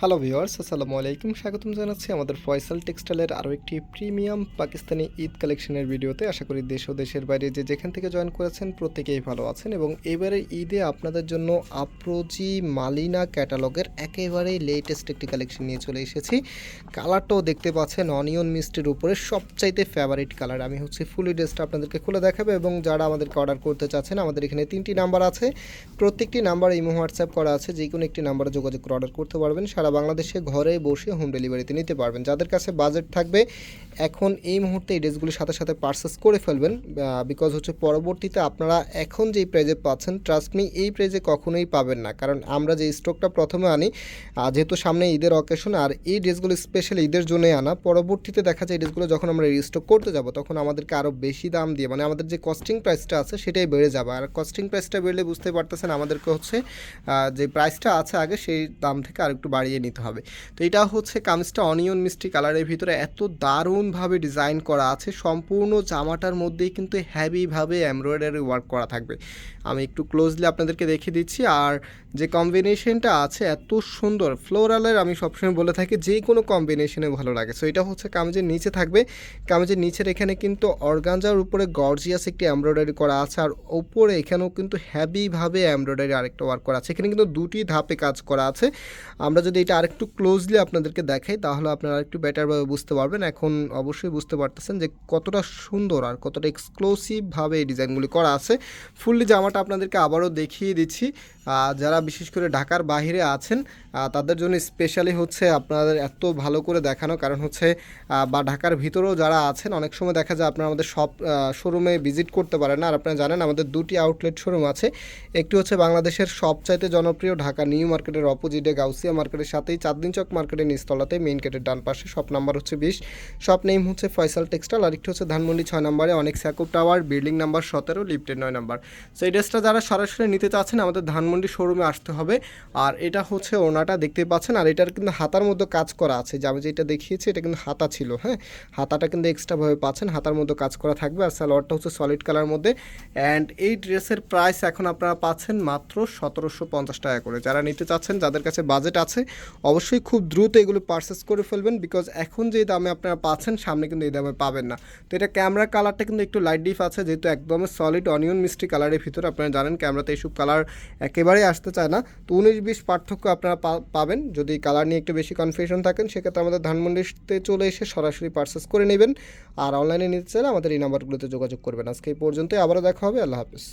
Hello viewers আসসালামু আলাইকুম। স্বাগতম জানাচ্ছি আমাদের ফয়সাল টেক্সটাইলের আরও একটি প্রিমিয়াম পাকিস্তানি ঈদ কালেকশনের ভিডিওতে। আশা করি দেশ ও দেশের বাইরে যে যেখান থেকে জয়েন করেছেন প্রত্যেকেই ভালো আছেন এবং এবারে ঈদে আপনাদের জন্য আপ্রোজি মালিনা ক্যাটালগের একেবারেই লেটেস্ট একটি কালেকশন নিয়ে চলে এসেছি। কালারটাও দেখতে পাচ্ছেন অনিয়ন মিষ্টির উপরে। সবচাইতে ফেভারিট কালার আমি হচ্ছে ফুলি ড্রেসটা আপনাদেরকে খুলে দেখাবো এবং যারা আমাদেরকে অর্ডার করতে চাচ্ছেন, আমাদের এখানে তিনটি নাম্বার আছে। প্রত্যেকটি নাম্বার ইমো হোয়াটসঅ্যাপ করা আছে। যে কোনো একটি নাম্বারে যোগাযোগ করে অর্ডার করতে পারবেন। সারা বাংলাদেশে ঘরে বসে হোম ডেলিভারিতে নিতে পারবেন। যাদের কাছে বাজেট থাকবে, এখন এই মুহূর্তে এই ড্রেসগুলির সাথে সাথে পার্সেস করে ফেলবেন বিকজ হচ্ছে পরবর্তীতে আপনারা এখন যেই প্রাইজে পাচ্ছেন ট্রাস্ট মি এই প্রাইজে কখনোই পাবেন না। কারণ আমরা যে স্টকটা প্রথমে আনি যেহেতু সামনে ঈদের অকেশন আর এই ড্রেসগুলো স্পেশালি ঈদের জন্যই আনা, পরবর্তীতে দেখা যায় এই ড্রেসগুলো যখন আমরা রিস্টক করতে যাব, তখন আমাদেরকে আরও বেশি দাম দিয়ে মানে আমাদের যে কস্টিং প্রাইসটা আছে, সেটাই বেড়ে যাবে। আর কস্টিং প্রাইসটা বেড়লে বুঝতে পারতেছেন আমাদেরকে হচ্ছে যে প্রাইসটা আছে আগে, সেই দাম থেকে আর একটু বাড়িয়ে নিতে হবে। তো এটা হচ্ছে কামিজটা অনিয়ন মিষ্টি কালারের ভিতরে এত দারুণভাবে ডিজাইন করা আছে। সম্পূর্ণ জামাটার মধ্যেই কিন্তু হ্যাভিভাবে এমব্রয়ডারি ওয়ার্ক করা থাকবে। আমি একটু ক্লোজলি আপনাদেরকে দেখিয়ে দিচ্ছি। আর যে কম্বিনেশনটা আছে এত সুন্দর ফ্লোরালের আমি সবসময় বলে থাকি যে কোনো কম্বিনেশনে ভালো লাগে। সো এটা হচ্ছে কামিজের নিচে থাকবে। কামিজের নিচের এখানে কিন্তু অর্গানজার উপরে গর্জিয়াস একটি এমব্রয়ডারি করা আছে। আর ওপরে এখানেও কিন্তু হ্যাভিভাবে এমব্রয়ডারি আরেকটা ওয়ার্ক করা আছে। এখানে কিন্তু দুটি ধাপে কাজ করা আছে। আমরা যদি এটা আরেকটু ক্লোজলি আপনাদেরকে দেখাই, তাহলে আপনারা একটু বেটারভাবে বুঝতে পারবেন। এখন অবশ্যই বুঝতে পারতেছেন যে কতটা সুন্দর আর কতটা এক্সক্লুসিভভাবে এই ডিজাইনগুলি করা আছে। ফুললি জামাটা আপনাদেরকে আবারও দেখিয়ে দিচ্ছি। যারা বিশেষ করে ঢাকার বাইরে আছেন তাদের জন্য স্পেশালি হচ্ছে আপনাদের এত ভালো করে দেখানো। কারণ হচ্ছে বা ঢাকার ভিতরেও যারা আছেন, অনেক সময় দেখা যায় আপনারা আমাদের সব শোরুমে ভিজিট করতে পারেন আর আপনারা জানেন, আমাদের দুটি আউটলেট শোরুম আছে। একটি হচ্ছে বাংলাদেশের সবচাইতে জনপ্রিয় ঢাকা নিউ মার্কেটের অপোজিটে গাউসিয়া মার্কেটের সাথেই চাঁদদিন চক মার্কেটের নিচতলাতে মেইন গেটের ডান পাশে, শপ নাম্বার হচ্ছে বিশ। শপ নেম হচ্ছে ফয়সাল টেক্সটাইল, আর একটি হচ্ছে ধানমন্ডি ছয় নম্বরে অনেক স্যাকুব টাওয়ার, বিল্ডিং নাম্বার সতেরো, লিফটের নয় নাম্বার। সো এই ড্রেসটা যারা সরাসরি নিতে চাচ্ছেন, আমাদের ধানমন্ডি শোরুমে আসতে হবে। আর এটা হচ্ছে ওনাটা, দেখতে পাচ্ছেন, আর এটার কিন্তু হাতার মধ্যে কাজ করা আছে। যে আমি যেটা দেখিয়েছি, এটা কিন্তু হাতা ছিল হ্যাঁ? হাতাটা কিন্তু এক্সট্রাভাবে পাচ্ছেন, হাতার মধ্যে কাজ করা থাকবে, আর সালোয়ারটা হচ্ছে সলিড কালার মধ্যে। অ্যান্ড এই ড্রেসের প্রাইস এখন আপনারা পাচ্ছেন মাত্র সতেরোশো পঞ্চাশ টাকা করে। যারা নিতে চাচ্ছেন, যাদের কাছে বাজেট আছে অবশ্যই খুব দ্রুত এগুলো পারচেস করে ফেলবেন বিকজ এখন যে দামে আপনারা পাচ্ছেন, সামনে কিন্তু এই দামে পাবেন না। তো এটা ক্যামেরা কালারটা কিন্তু একটু লাইট ডিফ আছে, যেহেতু একদম সলিড অনিয়ন মিষ্টি কালারের ভিতরে আপনারা জানেন ক্যামেরাতে এইসব কালার একেবারেই আসতে চায় না। তো উনিশ বিশ পার্থক্য আপনারা পাবেন। যদি কালার নিয়ে একটু বেশি কনফিউশন থাকেন, সেক্ষেত্রে আমাদের ধানমন্ডিতে চলে এসে সরাসরি পারচেস করে নেবেন। আর অনলাইনে নিতে চাইলে আমাদের এই নাম্বারগুলোতে যোগাযোগ করবেন। আজকে এই পর্যন্তই, আবারও দেখা হবে, আল্লাহ হাফিজ।